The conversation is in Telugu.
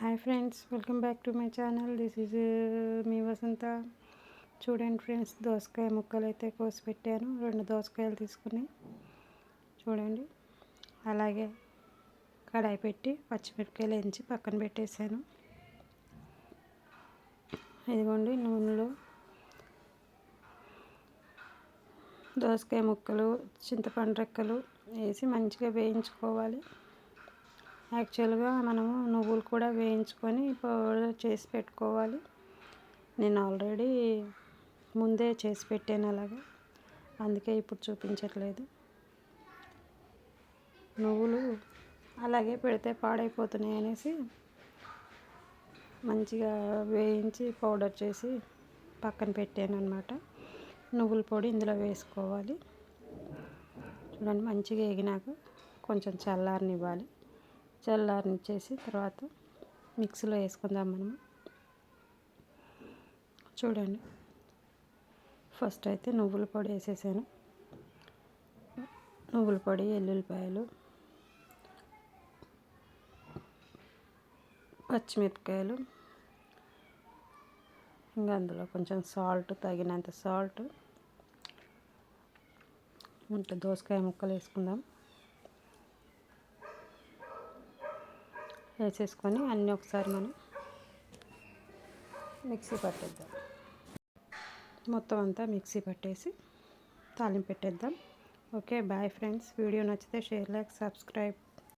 Hi friends welcome back to my channel this is me Vasantha చూడండి ఫ్రెండ్స్ దోసకాయ ముక్కలు అయితే కోసి పెట్టాను. రెండు దోసకాయలు తీసుకుని చూడండి. అలాగే కడాయి పెట్టి పచ్చిమిరపకాయలు వేయించి పక్కన పెట్టేశాను. ఇదిగోండి నూనెలో దోసకాయ ముక్కలు చింతపండు రెక్కలు వేసి మంచిగా వేయించుకోవాలి. యాక్చువల్గా మనము నువ్వులు కూడా వేయించుకొని పౌడర్ చేసి పెట్టుకోవాలి. నేను ఆల్రెడీ ముందే చేసి పెట్టాను అలాగా. అందుకే ఇప్పుడు చూపించట్లేదు. నువ్వులు అలాగే పెడితే పాడైపోతున్నాయి అనేసి మంచిగా వేయించి పౌడర్ చేసి పక్కన పెట్టాను అనమాట నువ్వుల పొడి ఇందులో వేసుకోవాలి. చూడండి మంచిగా ఎగినాక కొంచెం చల్లారనివ్వాలి. చల్లారనిచ్చేసి తర్వాత మిక్సీలో వేసుకుందాం మనము చూడండి. ఫస్ట్ అయితే నువ్వుల పొడి వేసేసాను. నువ్వుల పొడి ఎల్లుల్లిపాయలు పచ్చిమిరపకాయలు ఇంకా అందులో కొంచెం సాల్ట్ తగినంత సాల్ట్ ఇంకా దోసకాయ ముక్కలు వేసుకుందాం. వేసేసుకొని అన్నీ ఒకసారి మనం మిక్సీ పట్టేద్దాం. మొత్తం అంతా మిక్సీ పట్టేసి తాలింపు పెట్టేద్దాం. Okay bye friends. వీడియో నచ్చితే షేర్ లైక్ సబ్స్క్రైబ్.